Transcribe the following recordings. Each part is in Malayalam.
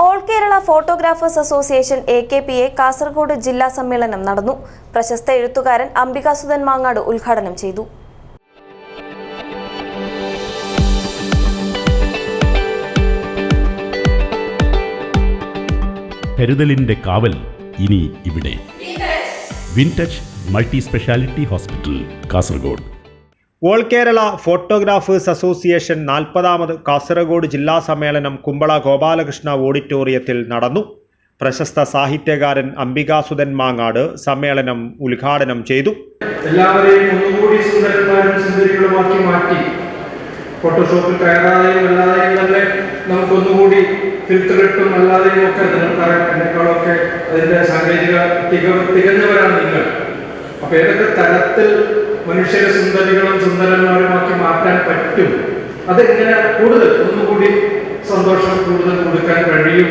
All Kerala photographers association A K P A Kasaragod ജില്ലാ സമ്മേളനം നടന്നു. പ്രശസ്ത എഴുത്തുകാരൻ അംബികാസുധൻ മാങ്ങാട് ഉദ്ഘാടനം ചെയ്തു. കരുതലിന്റെ കാവൽ ഇനി ഇവിടെ. Wintouch multi specialty hospital Kasaragod. All Kerala photographers association നാൽപ്പതാമത് Kasaragod ജില്ലാ സമ്മേളനം കുമ്പള ഗോപാലകൃഷ്ണ ഓഡിറ്റോറിയത്തിൽ നടന്നു. പ്രശസ്ത സാഹിത്യകാരൻ അംബികാസുധൻ മാങ്ങാട് സമ്മേളനം ഉദ്ഘാടനം ചെയ്തു. എല്ലാവരെയും ഒന്നുകൂടി സുന്ദരന്മാരും സുന്ദരികളുമാക്കി മാറ്റി. ഫോട്ടോഷോപ്പിൽ കയറാതെയും അല്ലാതെയും തന്നെ നമുക്കൊന്നുകൂടി ഫിൽറ്റർ ഇട്ടും അല്ലാതെയും ഒക്കെ നിങ്ങൾക്കറിയാം എന്നെക്കാളൊക്കെ അതിന്റെ സാങ്കേതിക തിക തികഞ്ഞവരാണ് നിങ്ങൾ. അപ്പൊ ഏതൊക്കെ തരത്തിൽ മനുഷ്യരെ സുന്ദരികളും സുന്ദരന്മാരുമാക്കി മാറ്റാൻ പറ്റും. അതെങ്ങനെ കൂടുതൽ? ഒന്നുകൂടി സന്തോഷം കൂടുതൽ കൊടുക്കാൻ കഴിയും.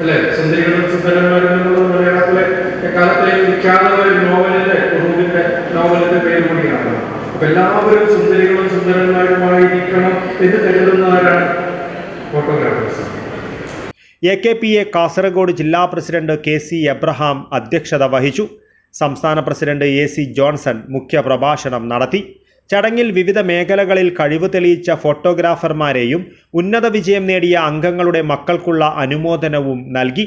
അല്ലെ? സുന്ദരികളും സുന്ദരന്മാരും എന്നുള്ളത് മലയാളത്തിലെ എക്കാലത്തെ വിഖ്യാതമായ ഒരു നോവലിന്റെ ഉറുവിന്റെ നോവലിന്റെ പേര് കൂടിയാണ്. അപ്പൊ എല്ലാവരും സുന്ദരികളും സുന്ദരന്മാരുമായിരിക്കണം എന്ന് കരുതുന്നവരാണ് photographers. A K P A Kasaragod ജില്ലാ പ്രസിഡന്റ് കെ സി എബ്രഹാം അധ്യക്ഷത വഹിച്ചു. സംസ്ഥാന പ്രസിഡന്റ് എ സി ജോൺസൺ മുഖ്യപ്രഭാഷണം നടത്തി. ചടങ്ങിൽ വിവിധ മേഖലകളിൽ കഴിവ് തെളിയിച്ച ഫോട്ടോഗ്രാഫർമാരെയും ഉന്നത വിജയം നേടിയ അംഗങ്ങളുടെ മക്കൾക്കുള്ള അനുമോദനവും നൽകി.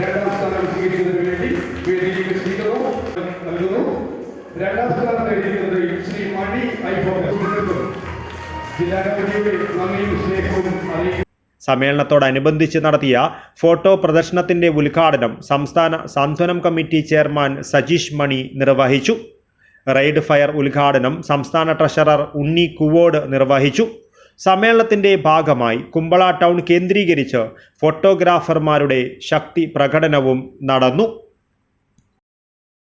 രണ്ടാം സ്ഥാനം സ്വീകരിക്കുന്നതിന് വേണ്ടി വേദിയിലേക്ക് ക്ഷണിക്കുന്നു നൽകുന്നു രണ്ടാം സ്ഥാനം ശ്രീ മണി ഐഫോൺ. ജില്ലാ നന്ദിയും സ്നേഹവും അറിയിക്കും സമ്മേളനത്തോടനുബന്ധിച്ച് നടത്തിയ ഫോട്ടോ പ്രദർശനത്തിന്റെ ഉദ്ഘാടനം സംസ്ഥാന സാന്ത്വനം കമ്മിറ്റി ചെയർമാൻ സജീഷ് മണി നിർവഹിച്ചു. റൈഡ് ഫയർ ഉദ്ഘാടനം സംസ്ഥാന ട്രഷറർ ഉണ്ണി കുവോട് നിർവഹിച്ചു. സമ്മേളനത്തിന്റെ ഭാഗമായി കുമ്പള ടൗൺ കേന്ദ്രീകരിച്ച് ഫോട്ടോഗ്രാഫർമാരുടെ ശക്തി പ്രകടനവും നടന്നു.